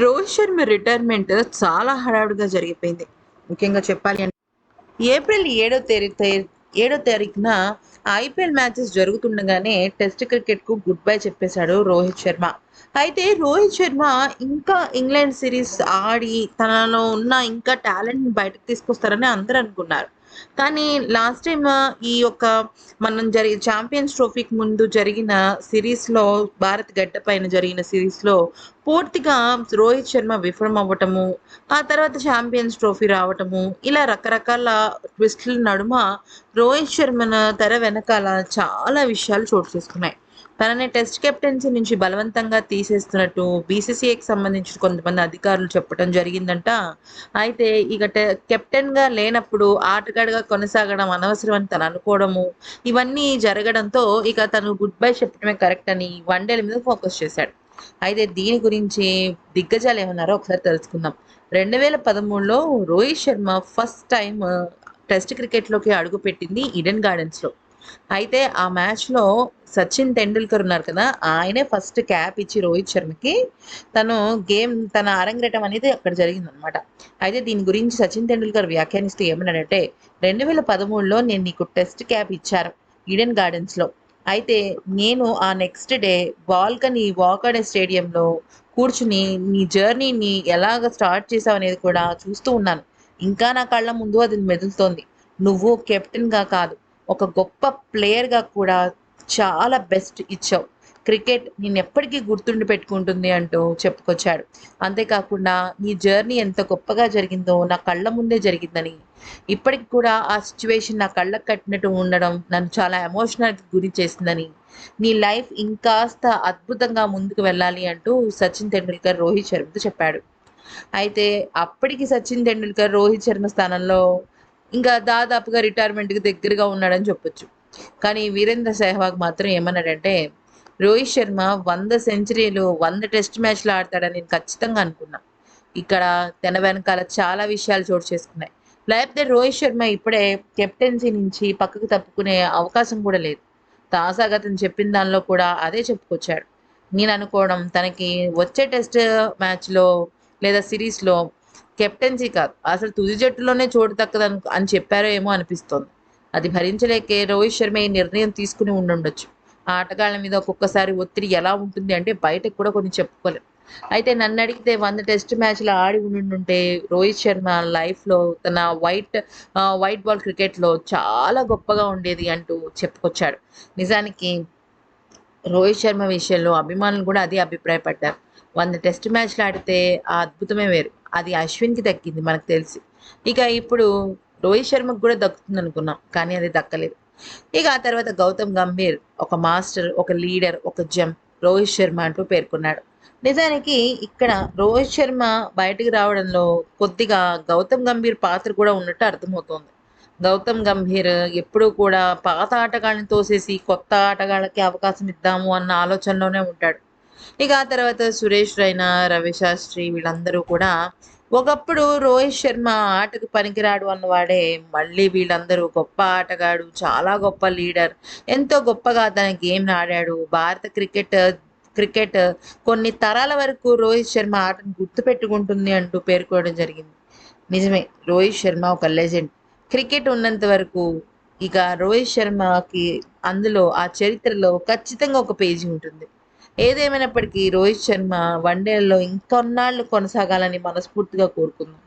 Rohit Sharma retirement చాలా హడావుడిగా జరిగిపోయింది. ముఖ్యంగా చెప్పాలి అంటే ఏప్రిల్ ఏడో తేదీ ఏడో తారీఖున ఐపీఎల్ మ్యాచెస్ జరుగుతుండగానే టెస్ట్ క్రికెట్కు గుడ్ బై చెప్పేశాడు రోహిత్ శర్మ. అయితే రోహిత్ శర్మ ఇంకా ఇంగ్లాండ్ సిరీస్ ఆడి తనలో ఉన్న ఇంకా టాలెంట్ బయటకు తీసుకొస్తారని అందరూ అనుకున్నారు. కానీ లాస్ట్ టైం ఈ యొక్క మనం జరిగి ఛాంపియన్స్ ట్రోఫీకి ముందు జరిగిన సిరీస్లో భారత్ గడ్డ పైన జరిగిన సిరీస్లో పూర్తిగా రోహిత్ శర్మ విఫలం అవ్వటము ఆ తర్వాత ఛాంపియన్స్ ట్రోఫీ రావటము ఇలా రకరకాల ట్విస్టుల నడుమ రోహిత్ శర్మన తెర వెనకాల చాలా విషయాలు చోటు చేసుకున్నాయి. తనని టెస్ట్ కెప్టెన్సీ నుంచి బలవంతంగా తీసేస్తున్నట్టు బీసీసీఐకి సంబంధించిన కొంతమంది అధికారులు చెప్పడం జరిగిందంట. అయితే ఇక కెప్టెన్గా లేనప్పుడు ఆటగాడిగా కొనసాగడం అనవసరం అని తను అనుకోవడము ఇవన్నీ జరగడంతో ఇక తను గుడ్ బై చెప్పడమే కరెక్ట్ అని వన్డేల మీద ఫోకస్ చేశాడు. అయితే దీని గురించి దిగ్గజాలు ఏమన్నారో ఒకసారి తెలుసుకుందాం. రెండు వేల పదమూడులో Rohit Sharma first time test క్రికెట్లోకి అడుగుపెట్టింది ఈడెన్ గార్డెన్స్లో. అయితే ఆ మ్యాచ్లో సచిన్ టెండూల్కర్ ఉన్నారు కదా ఆయనే ఫస్ట్ క్యాప్ ఇచ్చి రోహిత్ శర్మకి తను గేమ్ తన అరంగేటం అనేది అక్కడ జరిగిందనమాట అయితే దీని గురించి సచిన్ టెండూల్కర్ వ్యాఖ్యానిస్తూ ఏమన్నాడంటే రెండు వేల పదమూడులో నేను నీకు టెస్ట్ క్యాప్ ఇచ్చారు ఈడెన్ గార్డెన్స్లో అయితే నేను ఆ నెక్స్ట్ డే బాల్కనీ వాకాడే స్టేడియంలో కూర్చుని నీ జర్నీని ఎలాగ స్టార్ట్ చేసావు అనేది కూడా చూస్తూ ఉన్నాను. ఇంకా నా కళ్ళ ముందు అది మెదులుతోంది. నువ్వు కెప్టెన్గా కాదు ఒక గొప్ప ప్లేయర్గా కూడా చాలా బెస్ట్ ఇచ్చావు. క్రికెట్ నేను ఎప్పటికీ గుర్తుండి పెట్టుకుంటుంది అంటూ చెప్పుకొచ్చాడు. అంతేకాకుండా నీ జర్నీ ఎంత గొప్పగా జరిగిందో నా కళ్ళ ముందే జరిగిందని. ఇప్పటికి కూడా ఆ సిచ్యువేషన్ నా కళ్ళకు కట్టినట్టు ఉండడం నన్ను చాలా ఎమోషనల్ గురి చేసిందని. నీ లైఫ్ ఇంకాస్త అద్భుతంగా ముందుకు వెళ్ళాలి అంటూ సచిన్ తెండూల్కర్ రోహిత్ శర్మతో చెప్పాడు. అయితే అప్పటికి సచిన్ తెండూల్కర్ రోహిత్ శర్మ స్థానంలో ఇంకా దాదాపుగా రిటైర్మెంట్కి దగ్గరగా ఉన్నాడని చెప్పొచ్చు. కానీ వీరేంద్ర సెహ్వాగ్ మాత్రం ఏమన్నాడంటే రోహిత్ శర్మ వంద సెంచరీలు వంద టెస్ట్ మ్యాచ్లు ఆడతాడని నేను ఖచ్చితంగా అనుకున్నా. ఇక్కడ తెన వెనకాల చాలా విషయాలు చోటు చేసుకున్నాయి. లేకపోతే రోహిత్ శర్మ ఇప్పుడే కెప్టెన్సీ నుంచి పక్కకు తప్పుకునే అవకాశం కూడా లేదు. తాజాగా అతను చెప్పిన దానిలో కూడా అదే చెప్పుకొచ్చాడు. నేను అనుకోవడం తనకి వచ్చే టెస్ట్ మ్యాచ్లో లేదా సిరీస్లో కెప్టెన్సీ కాదు. అసలు తుది జట్టులోనే చోటు దక్కదని అని చెప్పారో ఏమో అనిపిస్తోంది. అది భరించలేకే రోహిత్ శర్మ ఈ నిర్ణయం తీసుకుని ఉండుండొచ్చు. ఆ ఆటగాళ్ళ మీద ఒక్కొక్కసారి ఒత్తిడి ఎలా ఉంటుంది అంటే బయటకు కూడా కొన్ని చెప్పుకోలేం. అయితే నన్ను అడిగితే వంద టెస్ట్ మ్యాచ్లు ఆడి ఉండుంటే రోహిత్ శర్మ లైఫ్లో తన వైట్ వైట్ బాల్ క్రికెట్లో చాలా గొప్పగా ఉండేది అంటూ చెప్పుకొచ్చాడు. నిజానికి రోహిత్ శర్మ విషయంలో అభిమానులు కూడా అదే అభిప్రాయపడ్డారు. వంద టెస్ట్ మ్యాచ్లు ఆడితే ఆ అద్భుతమే వేరు. అది అశ్విన్కి దక్కింది మనకు తెలిసి. ఇక ఇప్పుడు రోహిత్ శర్మకు కూడా దక్కుతుంది అనుకున్నాం కానీ అది దక్కలేదు. ఇక ఆ తర్వాత గౌతమ్ గంభీర్ ఒక మాస్టర్ ఒక లీడర్ ఒక జమ్ రోహిత్ శర్మ అంటూ పేర్కొన్నాడు. నిజానికి ఇక్కడ రోహిత్ శర్మ బయటకు రావడంలో కొద్దిగా గౌతమ్ గంభీర్ పాత్ర కూడా ఉన్నట్టు అర్థమవుతోంది. గౌతమ్ గంభీర్ ఎప్పుడూ కూడా పాత ఆటగాళ్ళని తోసేసి కొత్త ఆటగాళ్ళకి అవకాశం ఇద్దాము అన్న ఆలోచనలోనే ఉంటాడు. ఇక ఆ తర్వాత సురేష్ రైనా రవిశాస్త్రి వీళ్ళందరూ కూడా ఒకప్పుడు రోహిత్ శర్మ ఆటకు పనికిరాడు అన్నవాడే మళ్ళీ వీళ్ళందరూ గొప్ప ఆటగాడు చాలా గొప్ప లీడర్ ఎంతో గొప్పగా తన గేమ్ని ఆడాడు. భారత క్రికెట్ క్రికెట్ కొన్ని తరాల వరకు రోహిత్ శర్మ ఆటను గుర్తుపెట్టుకుంటుంది అంటూ పేర్కోవడం జరిగింది. నిజమే రోహిత్ శర్మ ఒక లెజెండ్. క్రికెట్ ఉన్నంత వరకు ఇక రోహిత్ శర్మకి అందులో ఆ చరిత్రలో ఖచ్చితంగా ఒక పేజీ ఉంటుంది. ఏదేమైనప్పటికీ రోహిత్ శర్మ వన్డేల్లో ఇంకొన్నాళ్ళు కొనసాగాలని మనస్ఫూర్తిగా కోరుకుందాం.